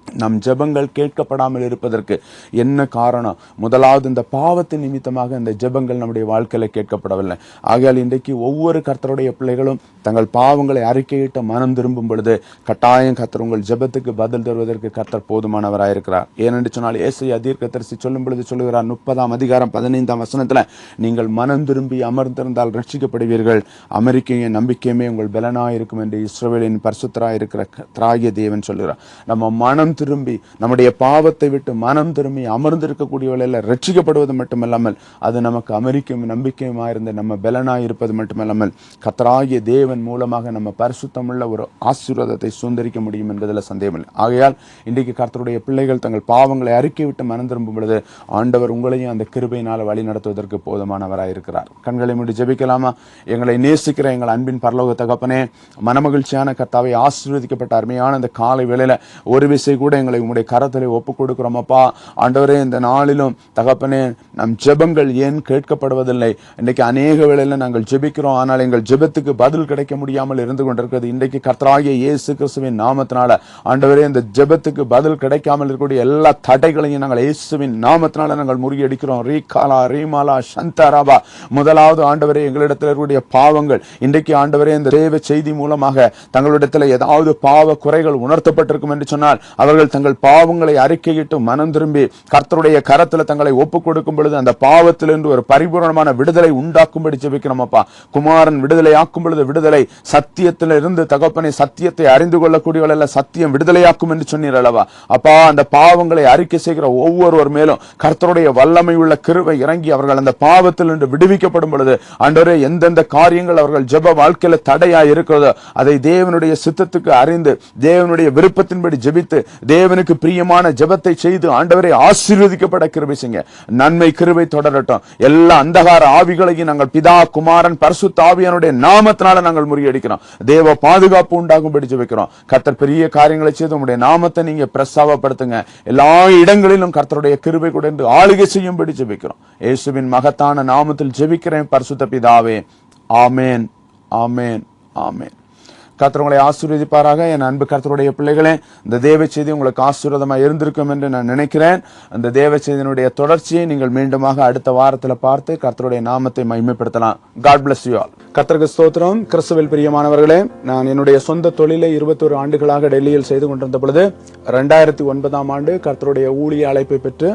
நம் ஜெபங்கள் கேட்கப்படாமல் இருப்பதற்கு என்ன காரணம்? முதலாவது இந்த பாவத்தின் நிமித்தமாக இந்த ஜெபங்கள் நம்முடைய வாழ்க்கையில் கேட்கப்படவில்லை. ஆகையால் இன்றைக்கு ஒவ்வொரு கர்த்தருடைய பிள்ளைகளும் தங்கள் பாவங்களை அறிக்கையிட்ட மனம் திரும்பும் பொழுது கட்டாயம் கர்த்தர் உங்கள் ஜெபத்துக்கு பதில் தருவதற்கு கர்த்தர் போதுமானவராயிருக்கிறார். ஏனென்று சொன்னால் ஏசை தீர்க்கதரிசி சொல்லும் பொழுது சொல்லுகிறார் முப்பதாம் அதிகாரம் பதினைந்தாம் வசனத்தில் நீங்கள் மனம் திரும்பி அமர்ந்திருந்தால் ரட்சிக்கப்படுவீர்கள். அமெரிக்கையின் நம்பிக்கையுமே உங்கள் பலனாயிருக்கும் என்று இஸ்ரோவேலின் பரிசுத்தராக இருக்கிற திராகிய தேவன் சொல்லுகிறார். நம்ம மனம் திரும்பி நம்முடைய பாவத்தை விட்டு மனம் திரும்பி அமர்ந்திருக்கக்கூடிய வேளையில ரட்சிக்கப்படுவது மட்டுமல்லாமல் அது நமக்கு அமெரிக்கும் நம்பிக்கையுமா இருந்து நம்ம பலனாக இருப்பது மட்டுமல்லாமல் கத்தராகிய தேவன் மூலமாக நம்ம பரிசுத்தமுள்ள ஒரு ஆசீர்வாதத்தை சுந்தரிக்க முடியும் என்பதில் சந்தேகமில்லை. ஆகையால் இன்றைக்கு கர்த்தருடைய பிள்ளைகள் தங்கள் பாவங்களை அறிக்கை விட்டு மனம் திரும்பும் பொழுது ஆண்டவர் உங்களையும் அந்த கிருபையினால் வழி நடத்துவதற்கு போதுமானவராக இருக்கிறார். கண்களை மூடி ஜெபிக்கலாமா? எங்களை நேசிக்கிற எங்கள் அன்பின் பரலோக தகப்பனே மனமகிழ்ச்சியான கர்த்தாவை ஆசீர்வதிக்கப்பட்ட அருமையான அந்த காலை வேளையில் ஒரு விசை கூட எங்களை உங்களுடைய கரத்திலே ஒப்பு கொடுக்குறோமப்பா ஆண்டவரே இந்த நாளிலும் தகப்பனே நம் ஜெபங்கள் ஏன் கேட்கப்படுவதில்லை? இன்றைக்கு அநேக வேளையில் நாங்கள் ஜெபிக்கிறோம். ஆனால் எங்கள் ஜெபத்துக்கு பதில் கிடைக்க முடியாமல் இருந்து கொண்டிருக்கிறது. இன்றைக்கு கர்த்தராகிய இயேசு கிறிஸ்துவின் நாமத்தினால ஆண்டவரே இந்த ஜெபத்துக்கு பதில் கிடைக்காமல் இருக்கக்கூடிய எல்லா தடைகளையும் நாங்கள் இயேசுவின் நாமத்தினால நாங்கள் முறியடிக்கிறோம். ரீகாலா ரீமாலா சந்தாராபா முதலாவது ஆண்டவரே எங்களிடத்தில் இருக்கக்கூடிய பாவங்கள். இன்றைக்கு ஆண்டவரே இந்த தேவ செய்தி மூலமாக தங்களிடத்தில் ஏதாவது பாவ குறைகள் உணர்த்தப்பட்டிருக்கும் என்று சொன்னால் அவர் அவர்கள் தங்கள் பாவங்களை அறிக்கையிட்டு மனம் திரும்பி கர்த்தருடைய கரத்தில் தங்களை ஒப்புக் கொடுக்கும் பொழுது அந்த பாவத்திலிருந்து ஒரு பரிபூர்ணமான விடுதலை உண்டாக்கும்படி ஜெபிக்கிறோம் அப்பா குமாரன் விடுதலை ஆக்கும் பொழுது விடுதலை சத்தியத்தில் இருந்து தகப்பனை சத்தியத்தை அறிந்து கொள்ளக்கூடியவள சத்தியம் விடுதலையாக்கும் என்று சொன்னீர் அல்லவா. அப்பா அந்த பாவங்களை அறிக்கை செய்கிற ஒவ்வொருவர் மேலும் கர்த்தருடைய வல்லமை உள்ள கிருவை இறங்கி அவர்கள் அந்த பாவத்தில் இருந்து விடுவிக்கப்படும் பொழுது அன்றரே எந்தெந்த காரியங்கள் அவர்கள் ஜெப வாழ்க்கையில தடையா இருக்கிறதோ அதை தேவனுடைய சித்தத்துக்கு அறிந்து தேவனுடைய விருப்பத்தின்படி ஜெபித்து தேவனுக்கு பிரியமான ஜெபத்தை செய்து ஆண்டவரை ஆசீர்வதிக்கப்பட கிருபை செய்யுங்க நன்மை கிருபை தொடரட்டும். எல்லா அந்தகார ஆவிகளையும் நாங்கள் பிதா குமாரன் பரிசுத்த தாவியனுடைய நாமத்தினால நாங்கள் முறியடிக்கிறோம். தேவ பாதுகாப்பு உண்டாகும்படி வைக்கிறோம் கர்த்தர் பெரிய காரியங்களை செய்து உங்களுடைய நாமத்தை நீங்க பிரஸ்தாவப்படுத்துங்க எல்லா இடங்களிலும் கர்த்தருடைய கிருபை கூட என்று ஆளுகை செய்யும்படி வைக்கிறோம் இயேசுவின் மகத்தான நாமத்தில் ஜெபிக்கிறேன் பரிசுத்த பிதாவே. ஆமேன் ஆமேன் ஆமேன். கர்த்தர் உங்களை ஆசீர்வதிப்பாராக. என் அன்பு கர்த்தருடைய பிள்ளைகளே இந்த தேவ செய்தி உங்களுக்கு ஆசீர்வாதமாக இருந்திருக்கும் என்று நான் நினைக்கிறேன். அந்த தேவ செய்தியினுடைய தொடர்ச்சியை நீங்கள் மீண்டுமாக அடுத்த வாரத்தில் பார்த்து கர்த்தருடைய நாமத்தை மகிமைப்படுத்தலாம். காட் பிளஸ் யூ ஆல் கர்த்தருக்கு ஸ்தோத்திரம். கிறிஸ்துவில் பிரியமானவர்களே நான் என்னுடைய சொந்த தொழிலை இருபத்தொரு ஆண்டுகளாக டெல்லியில் செய்து கொண்டிருந்த பொழுது ரெண்டாயிரத்தி ஒன்பதாம் ஆண்டு கர்த்தருடைய ஊழிய அழைப்பை பெற்று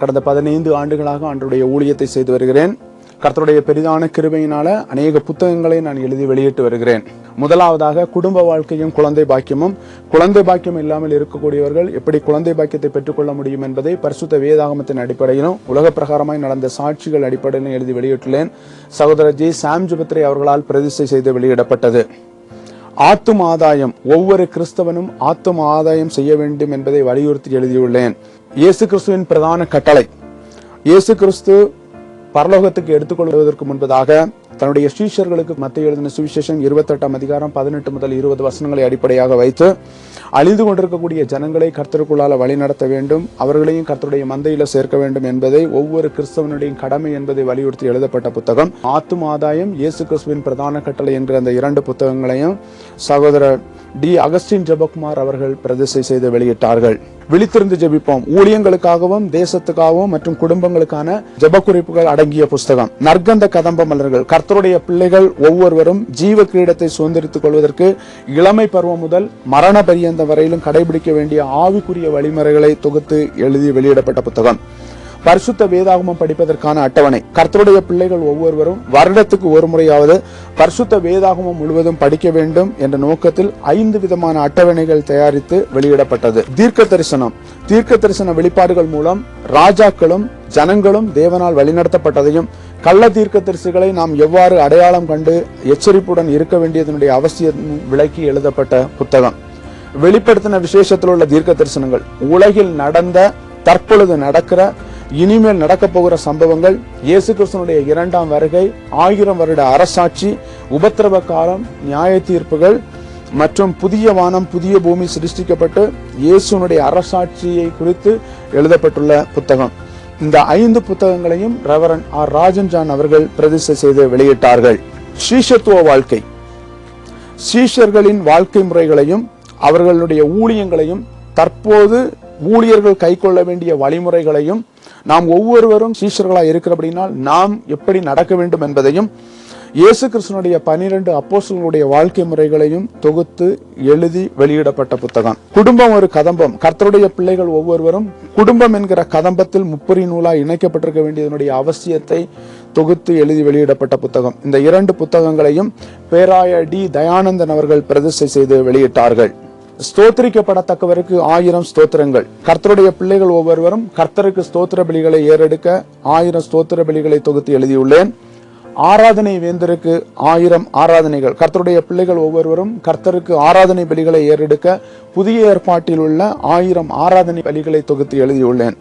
கடந்த பதினைந்து ஆண்டுகளாக ஆண்டுடைய ஊழியத்தை செய்து வருகிறேன். கர்த்தருடைய பெரிதான கிருபையினால அநேக புத்தகங்களை நான் எழுதி வெளியிட்டு வருகிறேன். முதலாவதாக குடும்ப வாழ்க்கையும் குழந்தை பாக்கியமும். குழந்தை பாக்கியம் இல்லாமல் இருக்கக்கூடியவர்கள் எப்படி குழந்தை பாக்கியத்தை பெற்றுக்கொள்ள முடியும் என்பதை பரிசுத்த வேதாகமத்தின் அடிப்படையிலும் உலக பிரகாரமாய் நடந்த சாட்சிகள் அடிப்படையிலும் எழுதி வெளியிட்டுள்ளேன். சகோதரர் ஜி சாம் ஜுபத்ரே அவர்களால் பிரதிஷ்டை செய்து வெளியிடப்பட்டது. ஆத்தும் ஆதாயம் ஒவ்வொரு கிறிஸ்தவனும் ஆத்தும் ஆதாயம் செய்ய வேண்டும் என்பதை வலியுறுத்தி எழுதியுள்ளேன். இயேசு கிறிஸ்துவின் பிரதான கட்டளை. இயேசு கிறிஸ்து பரலோகத்துக்கு எடுத்துக்கொள்வதற்கு முன்பதாக தன்னுடைய ஸ்ரீஷர்களுக்கு மத்திய எழுதின சுவிசேஷம் இருபத்தெட்டாம் அதிகாரம் பதினெட்டு முதல் இருபது வசனங்களை அடிப்படையாக வைத்து அழிந்து கொண்டிருக்கக்கூடிய ஜனங்களை கர்த்தருக்குள்ளால வழிநடத்த வேண்டும் அவர்களையும் கர்த்தருடைய மந்தையில சேர்க்க வேண்டும் என்பதை ஒவ்வொரு கிறிஸ்தவனுடைய கடமை என்பதை வலியுறுத்தி எழுதப்பட்ட புத்தகம். ஆத்தும் ஆதாயம் இயேசு கிறிஸ்துவின் பிரதான கட்டளை என்கிற அந்த இரண்டு புத்தகங்களையும் சகோதரர் டி அகஸ்டின் ஜெபக்குமார் அவர்கள் பிரதிசை செய்து வெளியிட்டார்கள். விழித்திருந்து ஜெபிப்போம். ஊழியங்களுக்காகவும் தேசத்துக்காகவும் மற்றும் குடும்பங்களுக்கான ஜெப குறிப்புகள் அடங்கிய புஸ்தகம். நற்கந்த கதம்ப மலர்கள். கர்த்தருடைய பிள்ளைகள் ஒவ்வொருவரும் ஜீவ கிரீடத்தை சுதந்திரித்துக் கொள்வதற்கு இளமை பருவம் முதல் மரண பரியந்தம் வரையிலும் கடைபிடிக்க வேண்டிய ஆவிக்குரிய வழிமுறைகளை தொகுத்து எழுதி வெளியிடப்பட்ட புத்தகம். பரிசுத்த வேதாகமம் படிப்பதற்கான அட்டவணை. கர்த்தருடைய பிள்ளைகள் ஒவ்வொருவரும் வருடத்துக்கு ஒரு முறையாவது பரிசுத்த வேதாகமம் முழுவதும் படிக்க வேண்டும் என்ற நோக்கத்தில் ஐந்து விதமான அட்டவணைகள் தயாரித்து வெளியிடப்பட்டது. தீர்க்க தரிசனம். தீர்க்க தரிசன வெளிப்பாடுகள் மூலம் ராஜாக்களும் ஜனங்களும் தேவனால் வழிநடத்தப்பட்டதையும் கள்ள தீர்க்க தரிசிகளை நாம் எவ்வாறு அடையாளம் கண்டு எச்சரிப்புடன் இருக்க வேண்டியதனுடைய அவசியம் விளக்கி எழுதப்பட்ட புத்தகம். வெளிப்படுத்தின விசேஷத்தில் உள்ள தீர்க்க தரிசனங்கள். உலகில் நடந்த தற்பொழுது நடக்கிற இனிமேல் நடக்க போகிற சம்பவங்கள் இயேசு கிறிஸ்தனுடைய இரண்டாம் வருகை ஆயிரம் வருட அரசாட்சி உபத்திரவ காலம் நியாய தீர்ப்புகள் மற்றும் புதிய வானம் புதிய பூமி சிருஷ்டிக்கப்பட்டு இயேசுனுடைய அரசாட்சியை குறித்து எழுதப்பட்டுள்ள புத்தகம். இந்த ஐந்து புத்தகங்களையும் ரெவரன் ஆர். ராஜன் ஜான் அவர்கள் பிரதிஷ்டை செய்து வெளியிட்டார்கள். ஸ்ரீஷத்துவ வாழ்க்கை. சீஷர்களின் வாழ்க்கை முறைகளையும் அவர்களுடைய ஊழியங்களையும் தற்போது ஊழியர்கள் கைக்கொள்ள வேண்டிய வழிமுறைகளையும் நாம் ஒவ்வொருவரும் சீஷர்களாக இருக்கிறபடினால் நாம் எப்படி நடக்க வேண்டும் என்பதையும் இயேசு கிருஷ்ணனுடைய பனிரெண்டு அப்போஸ்தலர்களுடைய வாழ்க்கை முறைகளையும் தொகுத்து எழுதி வெளியிடப்பட்ட புத்தகம். குடும்பம் ஒரு கதம்பம். கர்த்தருடைய பிள்ளைகள் ஒவ்வொருவரும் குடும்பம் என்கிற கதம்பத்தில் முப்பரி நூலாக இணைக்கப்பட்டிருக்க வேண்டியதனுடைய அவசியத்தை தொகுத்து எழுதி வெளியிடப்பட்ட புத்தகம். இந்த இரண்டு புத்தகங்களையும் பேராய டி. தயானந்தன் அவர்கள் பிரதிஷ்டை செய்து வெளியிட்டார்கள். ஸ்தோத்திரிக்கப்படத்தக்கவருக்கு ஆயிரம் ஸ்தோத்திரங்கள். கர்த்தருடைய பிள்ளைகள் ஒவ்வொருவரும் கர்த்தருக்கு ஸ்தோத்திர பலிகளை ஏறெடுக்க ஆயிரம் ஸ்தோத்திர பலிகளை தொகுத்து எழுதியுள்ளேன். ஆராதனை வேந்தருக்கு ஆயிரம் ஆராதனைகள். கர்த்தருடைய பிள்ளைகள் ஒவ்வொருவரும் கர்த்தருக்கு ஆராதனை பலிகளை ஏறெடுக்க புதிய ஏற்பாட்டில் உள்ள ஆயிரம் ஆராதனை பலிகளை தொகுத்து எழுதியுள்ளேன்.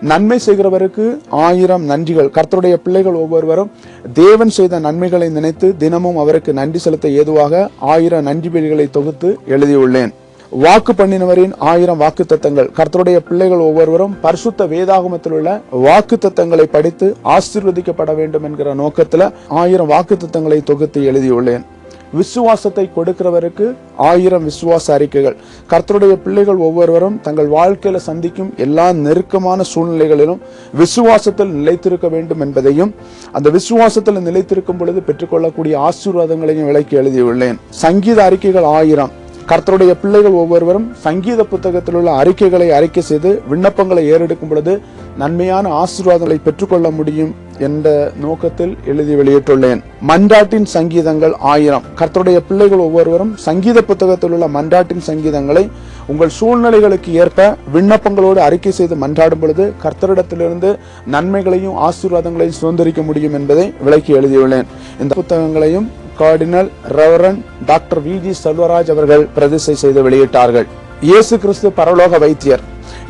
நன்மை செய்கிறவருக்கு ஆயிரம் நன்றிகள். கர்த்தருடைய பிள்ளைகள் ஒவ்வொருவரும் தேவன் செய்த நன்மைகளை நினைத்து தினமும் அவருக்கு நன்றி செலுத்த ஏதுவாக ஆயிரம் நன்றி பலிகளை தொகுத்து எழுதியுள்ளேன். வாக்கு பண்ணினவரின் ஆயிரம் வாக்கு தத்தங்கள். கர்த்தருடைய பிள்ளைகள் ஒவ்வொருவரும் பரிசுத்த வேதாகமத்தில் உள்ள வாக்கு தத்தங்களை படித்து ஆசீர்வதிக்கப்பட வேண்டும் என்கிற நோக்கத்தில் ஆயிரம் வாக்கு தத்தங்களை தொகுத்து எழுதியுள்ளேன். விசுவாசத்தை கொடுக்கிறவருக்கு ஆயிரம் விசுவாச அறிக்கைகள். கர்த்தருடைய பிள்ளைகள் ஒவ்வொருவரும் தங்கள் வாழ்க்கையில சந்திக்கும் எல்லா நெருக்கமான சூழ்நிலைகளிலும் விசுவாசத்தில் நிலைத்திருக்க வேண்டும் என்பதையும் அந்த விசுவாசத்தில் நிலைத்திருக்கும் பொழுது பெற்றுக்கொள்ளக்கூடிய ஆசீர்வாதங்களையும் விளக்கி எழுதியுள்ளேன். சங்கீத அறிக்கைகள் ஆயிரம். கர்த்தருடைய பிள்ளைகள் ஒவ்வொருவரும் சங்கீத புத்தகத்தில் உள்ள அறிக்கைகளை அறிக்கை செய்து விண்ணப்பங்களை ஏறெடுக்கும் பொழுது நன்மையான ஆசீர்வாதங்களை பெற்றுக்கொள்ள முடியும் என்ற நோக்கத்தில் எழுதி வெளியிட்டுள்ளேன். மன்றாட்டின் சங்கீதங்கள் ஆயிரம். கர்த்தருடைய பிள்ளைகள் ஒவ்வொருவரும் சங்கீத புத்தகத்தில் உள்ள மன்றாட்டின் சங்கீதங்களை உங்கள் சூழ்நிலைகளுக்கு ஏற்ப விண்ணப்பங்களோடு அறிக்கை செய்து மன்றாடும் பொழுது கர்த்தரிடத்திலிருந்து நன்மைகளையும் ஆசீர்வாதங்களையும் சுதந்திரிக்க முடியும் என்பதை விளக்கி எழுதியுள்ளேன். இந்த புத்தகங்களையும் cardinal reverend doctor V G Selvaraj அவர்கள் பிரதிஷ்டை செய்து வெளியிட்டார்கள். இயேசு கிறிஸ்து பரலோக வைத்தியர்.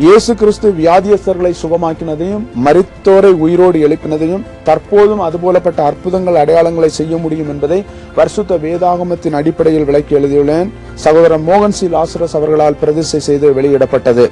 இயேசு கிறிஸ்து வியாதியஸ்தர்களை சுகமாக்கினதையும் மரித்தோரை உயிரோடு எழுப்பினதையும் தற்போதும் அதுபோலப்பட்ட அற்புதங்கள் அடையாளங்களை செய்ய முடியும் என்பதை வருஷத்த வேதாகமத்தின் அடிப்படையில் விளக்கி எழுதியுள்ளேன். சகோதரர் மோகன் சி லாசரஸ் அவர்களால் பிரதிஷ்டை செய்து வெளியிடப்பட்டது.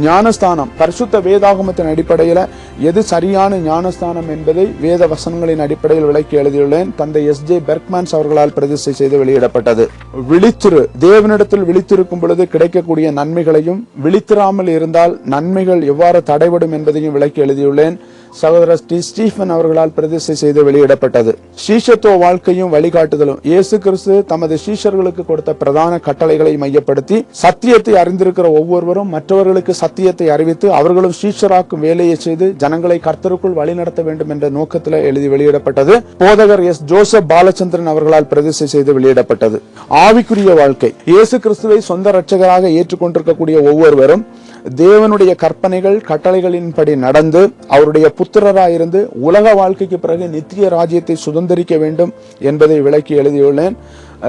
ஞானஸ்தானம். பரிசுத்த வேதாகமத்தின் அடிப்படையில் எது சரியான ஞானஸ்தானம் என்பதை வேத வசனங்களின் அடிப்படையில் விளக்கி எழுதியுள்ளேன். தந்தை எஸ் ஜே பெர்க்மேன்ஸ் அவர்களால் பிரதிஷ்டை செய்து வெளியிடப்பட்டது. விழித்திரு. தேவனிடத்தில் விழித்திருக்கும் பொழுது கிடைக்கக்கூடிய நன்மைகளையும் விழித்திராமல் இருந்தால் நன்மைகள் எவ்வாறு தடைபடும் என்பதையும் விளக்கி எழுதியுள்ளேன். சகோதரர் ஸ்ரீ ஸ்டீஃபன் அவர்களால் பிரதிஷ்டை செய்து வெளியிடப்பட்டது. சீஷத்துவ வாழ்க்கையும் வழிகாட்டுதலும் இயேசு கிறிஸ்து தமது சீஷர்களுக்கு கொடுத்த பிரதான கட்டளைகளை மையப்படுத்தி சத்தியத்தை அறிந்திருக்கிற ஒவ்வொருவரும் மற்றவர்களுக்கு சத்தியத்தை அறிவித்து அவர்களும் சீஷராக்கும் வேலையை செய்து ஜனங்களை கர்த்தருக்குள் வழிநடத்த வேண்டும் என்ற நோக்கத்தில் எழுதி வெளியிடப்பட்டது. போதகர் எஸ் ஜோசப் பாலச்சந்திரன் அவர்களால் பிரதிஷ்டை செய்து வெளியிடப்பட்டது. ஆவிக்குரிய வாழ்க்கை. இயேசு கிறிஸ்துவை சொந்த ரட்சகராக ஏற்றுக்கொண்டிருக்கக்கூடிய ஒவ்வொருவரும் தேவனுடைய கற்பனைகள் கட்டளைகளின்படி நடந்து அவருடைய புத்திரராயிருந்து உலக வாழ்க்கைக்கு பிறகு நித்திய ராஜ்யத்தை சுதந்திரிக்க வேண்டும் என்பதை விளக்கி எழுதியுள்ளேன்.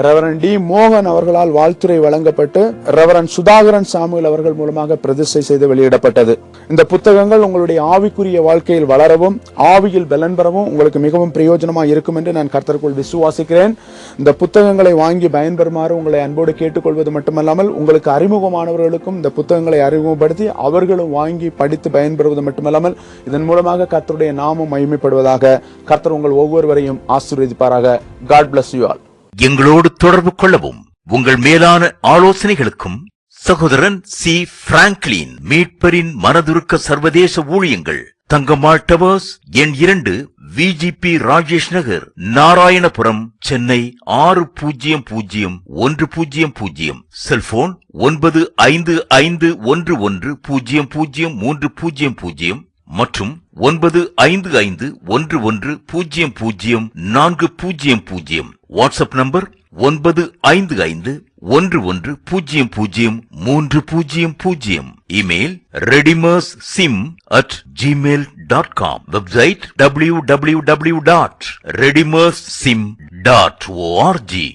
ரெவரன் டி மோகன் அவர்களால் வாழ்த்துறை வழங்கப்பட்டு ரெவரன் சுதாகரன் சாமுவேல் அவர்கள் மூலமாக பிரதிஷ்டை செய்து வெளியிடப்பட்டது. இந்த புத்தகங்கள் உங்களுடைய ஆவிக்குரிய வாழ்க்கையில் வளரவும் ஆவியில் பலன் பெறவும் உங்களுக்கு மிகவும் பிரயோஜனமாக இருக்கும் என்று நான் கர்த்தருக்குள் விசுவாசிக்கிறேன். இந்த புத்தகங்களை வாங்கி பயன்பெறுமாறு உங்களை அன்போடு கேட்டுக்கொள்வது மட்டுமல்லாமல் உங்களுக்கு அறிமுகமானவர்களுக்கும் இந்த புத்தகங்களை அறிமுகப்படுத்தி அவர்களும் வாங்கி படித்து பயன்பெறுவது மட்டுமல்லாமல் இதன் மூலமாக கர்த்தருடைய நாமம் மகிமைப்படுவதாக கர்த்தர் உங்கள் ஒவ்வொருவரையும் ஆசீர்வதிப்பாராக. காட் பிளஸ் யூ ஆல் எங்களோடு தொடர்பு கொள்ளவும் உங்கள் மேலான ஆலோசனைகளுக்கும் சகோதரன் சி. பிராங்க்லின் மீட்பரின் மனதுருக்க சர்வதேச ஊழியங்கள் தங்கம்மாள் டவர்ஸ் எண் இரண்டு விஜிபி ராஜேஷ் நகர் நாராயணபுரம் சென்னை ஆறு பூஜ்ஜியம் பூஜ்ஜியம் ஒன்று பூஜ்ஜியம் பூஜ்ஜியம் செல்போன் ஒன்பது ஐந்து ஐந்து ஒன்று ஒன்று பூஜ்ஜியம் பூஜ்ஜியம் மூன்று பூஜ்ஜியம் பூஜ்ஜியம் மற்றும் ஒன்பது ஐந்து ஐந்து ஒன்று ஒன்று பூஜ்ஜியம் பூஜ்ஜியம் நான்கு பூஜ்ஜியம் பூஜ்ஜியம் வாட்ஸ்அப் நம்பர் ஒன்பது ஐந்து ஐந்து ஒன்று ஒன்று பூஜ்ஜியம் பூஜ்ஜியம் மூன்று பூஜ்ஜியம் பூஜ்ஜியம் email redeemers sim at Gmail dot com website W W W dot redeemers sim dot O R G